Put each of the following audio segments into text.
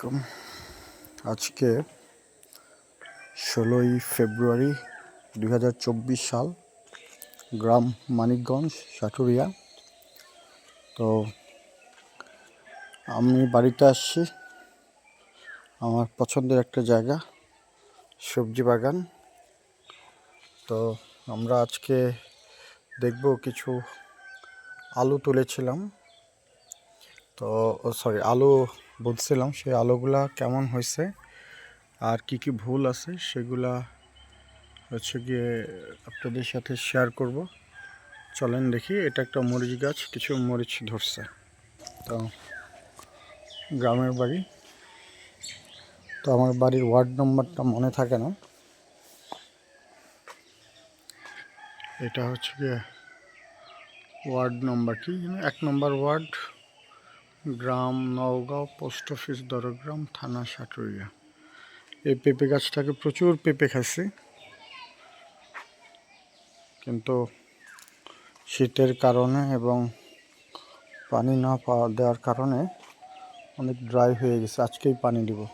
আলাইকুম। আজকে ষোলোই ফেব্রুয়ারি দু হাজার চব্বিশ সাল, গ্রাম মানিকগঞ্জ, সাটুরিয়া। তো আমি বাড়িতে আসছি। আমার পছন্দের একটা জায়গা, সবজি বাগান। তো আমরা আজকে দেখব কিছু আলু তুলেছিলাম। তো সরি আলু বলছিলাম সেই আলুগুলা কেমন হয়েছে? আর কি কি ভুল আছে সেগুলা হচ্ছে গিয়ে আপনাদের সাথে শেয়ার করব। চলেন দেখি, এটা একটা মরিচ গাছ, কিছু মরিচ ধরছে। তো, গ্রামের বাড়ি। তো আমার বাড়ির ওয়ার্ড নম্বরটা মনে থাকে না। এটা হচ্ছে গিয়ে ওয়ার্ড নম্বর কি? এক নম্বর ওয়ার্ড গ্রাম নওগাঁও, পোস্ট অফিস, দরগ্রাম, থানা, সাটুরিয়া। এই পেঁপে গাছটাকে প্রচুর পেঁপে খাইছি। কিন্তু শীতের কারণে এবং পানি না পাওয়া দেওয়ার কারণে অনেক ড্রাই হয়ে গেছে। আজকেই পানি দিব।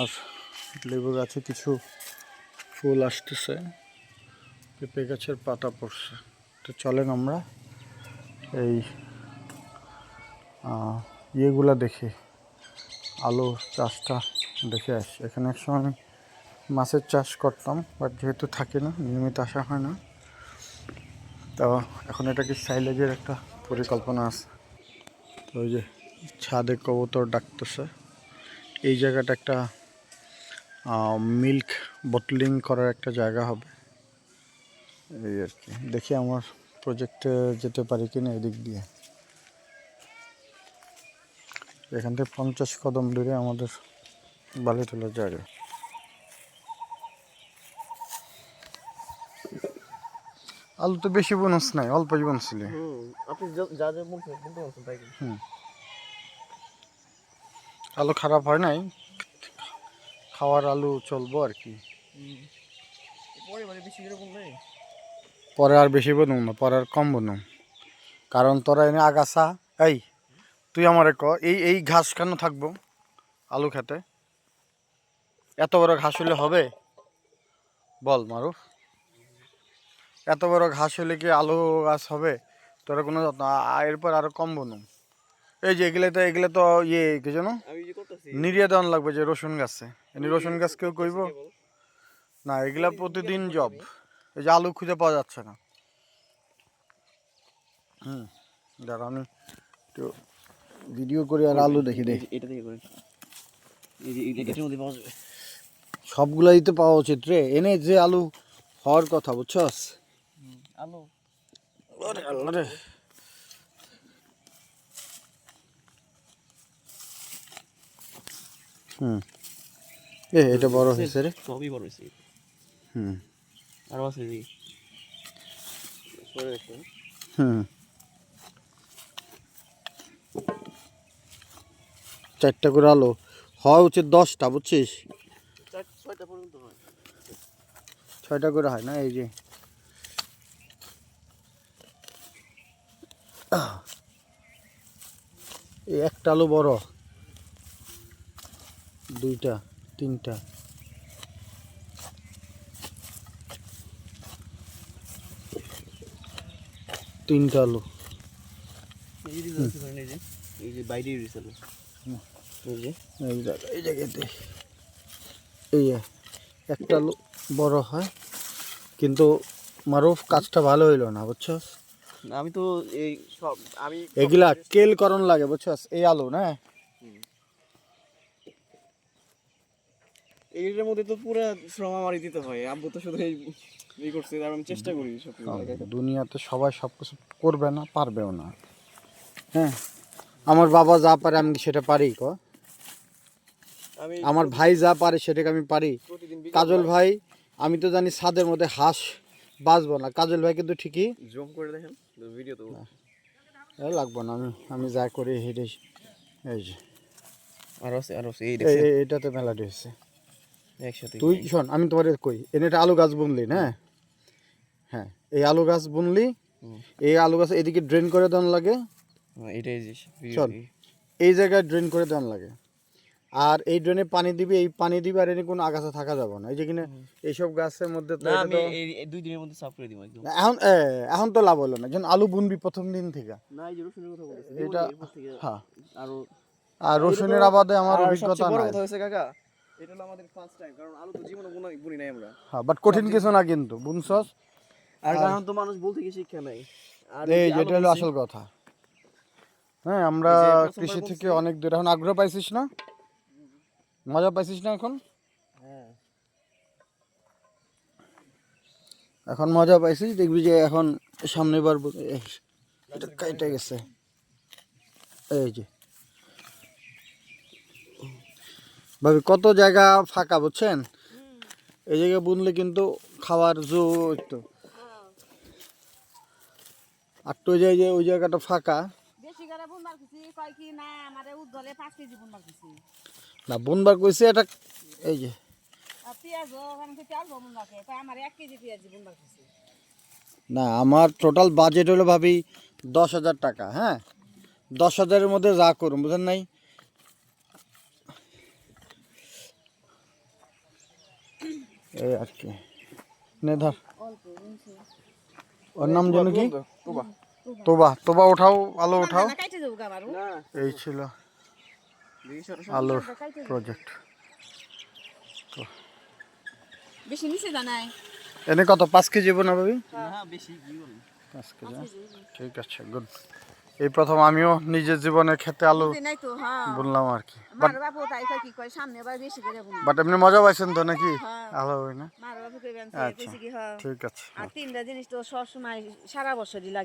আর লেবু গাছে কিছু ফুল আসতেছে। পেঁপে গাছের পাতা পড়ছে। তো চলেন আমরা এই ইয়েগুলা দেখি, আলু চাষটা দেখে আসি। এখানে একসময় আমি মাছের চাষ করতাম বাট যেহেতু থাকি না, নিয়মিত আসা হয় না। তো এখন এটাকে সাইলেজের একটা পরিকল্পনা আছে। তো ওই যে ছাদে কবুতর ডাকতেছে। এই জায়গাটা একটা মিল্ক বোটলিং করার একটা জায়গা হবে। এই আর কি। দেখি আমার প্রজেক্টে যেতে পারি কিনা এদিক দিয়ে। এখান থেকে পঞ্চাশ কদম দূরে আমাদের বালি তোলার জায়গা। আলু তো বেশি বনস নাই অল্পই বনছিলে হুম আপনি যা- যা যা বলছেন তাই কিন্তু। আলু খারাপ হয় নাই খাওয়ার আলু চলবো আর কি। পরে আর বেশি বনুম না পরে আর কম বনুম কারণ তোরা এনে আগাছা এই তুই আমারে ক এই এই ঘাস কেন থাকব আলু খেতে? এত বড় ঘাস হলে হবে? বল মারুফ। এত বড় ঘাস হলে কি আলু গাছ হবে? তোরা কোনো যত্ন এরপর আরও কম বনুম এই যে এগুলো তো এগুলো তো ইয়ে কি জানো নিরিয়ে দেওয়ান লাগবে যে রসুন গাছে। এনে রসুন গাছ কেউ কইব? না এগুলা প্রতিদিন জব। এই যে আলু খুঁজে পাওয়া যাচ্ছে না। হুম দাঁড়া আমি একটু ভিডিও করে আর আলু দেখি দেখি। এটা থেকে এটার মধ্যে পাওয়া যাবে। সবগুলাই তো পাওয়া উচিত রে। এনে যে আলু হওয়ার কথা বুঝছস? আলো। আরে আল্লাহ রে। হুম। এ এটা বড় হয়েছে রে। সবই বড় হয়েছে। হুম। আরও আছে হুম। চারটা করে আলো। হওয়া উচিত দশটা, বুঝছিস? ছয়টা করে হয় না, এই যে। একটা আলু বড়। দুইটা, তিনটা। তিনটা আলু। এই যে বাইরে এই জায়গাতে। এই একটা বড় হয়। কিন্তু মারুফ কাজটা ভালো হইল না বুঝছস? না, আমি তো এই সব আমি এগুলা কেল করণ লাগে বুঝছস? এই আলু না? এইটার মধ্যে তো পুরো শ্রম আমারই দিতে হয়। আব্বু তো শুধু এই করছে আর আমি চেষ্টা করি সব দুনিয়াতে সবাই সব কিছু করবে না পারবেও না। হ্যাঁ? আমার বাবা যা পারে আমি সেটা পারি ক। আমার ভাই যা পারে সেটাকে আমি পারি। কাজল ভাই আমি তো জানি ছাদের মধ্যে হাঁস বাঁচবো না। কাজল ভাই কিন্তু ঠিকই। জুম করে দেখেন ভিডিও তো লাগবো না আমি আমি যা করি হেঁটে এই যে। আরও আছে আরও আছে এই এই এই- এটাতে মেলাটি একসাথে তুই শোন আমি তোমার কই এনে একটা আলু গাছ বুনলি না? হ্যাঁ এই আলু গাছ বুনলি এই আলু গাছ এদিকে ড্রেন করে দেওয়ান লাগে এটাই চল। এই। জায়গায় ড্রেন করে দেওয়ান লাগে। আর এই ড্রেনে পানি দিবি এই পানি দিবি আর এনে কোনো আগাছা থাকা যাবে না। এই যে কিনা এইসব গাছের মধ্যে তো আমি দুই দিনের মধ্যে সাফ করে দিব একদম। এখন এখন তো লাভ হলো না। যখন আলু বুনবি প্রথম দিন থেকে। না এই যে রসুনের কথা এটা হ্যাঁ। আরও আর রসুনের আবাদে আমার অভিজ্ঞতা নাই। কথা হয়েছে কাকা এটা হলো আমাদের ফার্স্ট টাইম কারণ আলু তো জীবনে বুনা বুনি নাই আমরা। হ্যাঁ বাট কঠিন কিছু না কিন্তু বুনছস? আর কারণ তো মানুষ বলতে কি শিক্ষা নাই। আর এই যেটা হলো আসল কথা। হ্যাঁ আমরা কৃষি থেকে অনেক দূর। এখন আগ্রহ পাইছিস না? মজা পাইছিস না এখন? হ্যাঁ। এখন মজা পাইছিস দেখবি যে এখন সামনে বার এটা কাইটে গেছে। এই যে। ভাবি কত জায়গা ফাঁকা বুঝছেন? এই জায়গায় বুনলে কিন্তু খাওয়ার জো একটু। আর তো যে ওই জায়গাটা ফাঁকা কয় কি না আমারে কেজি বুনবার খুশি না বুনবার কইছে এটা এই যে। পেঁয়াজ ওখানে থেকে অল্প বুনবার খেয়ে কয় আমার এক কেজি পেঁয়াজ বুনবার খুশি না আমার টোটাল বাজেট হলো ভাবি দশ হাজার টাকা হ্যাঁ? দশ হাজারের মধ্যে যা করুন বুঝেন নাই? এই আর কি। নে ধর। ওর নাম যেন কি? তোবা তোবা। তোবা উঠাও আলো উঠাও। এই ছিল আলোর প্রজেক্ট। বেশি নিচে জানাই এনে কত? পাঁচ কেজি না ভাবি? পাঁচ কেজি হ্যাঁ? ঠিক আছে গুড এই প্রথম আমিও নিজের জীবনে খেতে আলু নাই তো হ্যাঁ। বুনলাম আর কি। বাট এমনি মজা পাইছেন তো নাকি? হ্যাঁ। আলো হয় না? মার বাপু কইবেন আচ্ছা। হ্যাঁ। ঠিক আছে। আর তিনটা জিনিস তো সব সময় সারা বছরই লাগে।